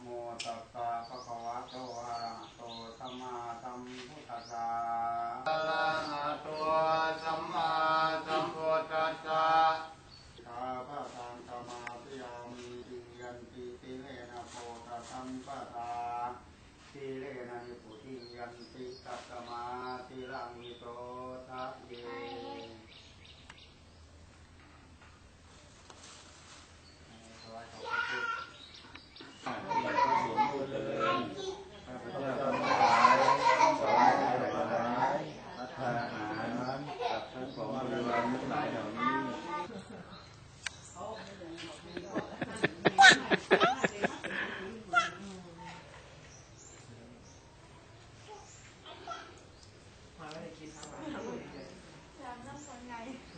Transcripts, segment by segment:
โมตัสสะภะคะวะโตอะระหะโตสัมมาสัมพุทธัสสะอะระหะโตสัมมาสัมพุทธัสสะข้าพระทังสมาธิยามีติยันติติเลนะโพธสัมปทาติเลนะนิพุติยันติตัสสมาติลังวิโตทะเย ถวายขอบพระคุณข้าพเจ้าทั้งหลายถวายถวายพัฒนาหาร กับพระสงฆ์บริวารทั้งหลายเหล่านี้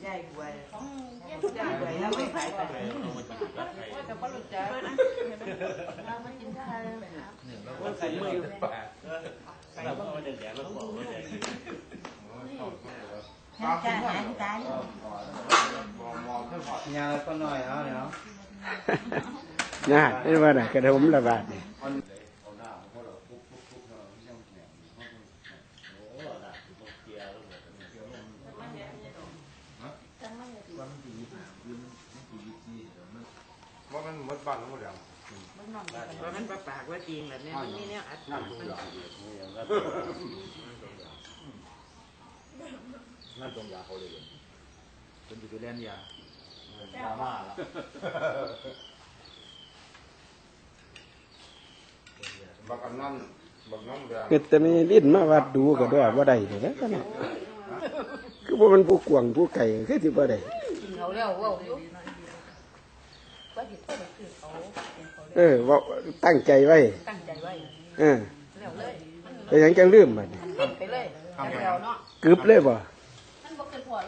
ยายบวยยายบวยแล้วไม่ขายไปแต่ก็รู้จักเราไม่กินข้าวว่าใส่มือใส่มือเด็กๆแล้ว บอกว่าเด็กจะหายใจยาก็น้อยเอาเนาะน่าไม่ว่าน่ะกระผมระบาดเนี่ยมันวันที่ยี่สิบยืนวันที่ยี่สิบมันว่ามันมดบ้านทั้งหมดแล้วว่ามันประปากว่าจริงแบบนี้มันนี่เนี่ยอัดนั่น นั่นตรงยาเขาเลยเป็นอยู่ที่เล่นยาดราม่าแล้วบักอันนั้นบักน้องแดงคือแต่มีลิ้นมาวัดดูก็ด้วยว่าได้เด้อกันน่ะคือบ่มันผู้กวางผู้ไก่คือสิบ่ได้กินเขาแล้วว่าอยู่ว่าจิตเขาไปคือเขาเออเว่าตั้งใจไว้ตั้งใจไว้เออแล้วเลยไปหยังจังลืมบัดนี้ไปเลยแล้วเนาะกึบเลยบ่มัน Có kết quả.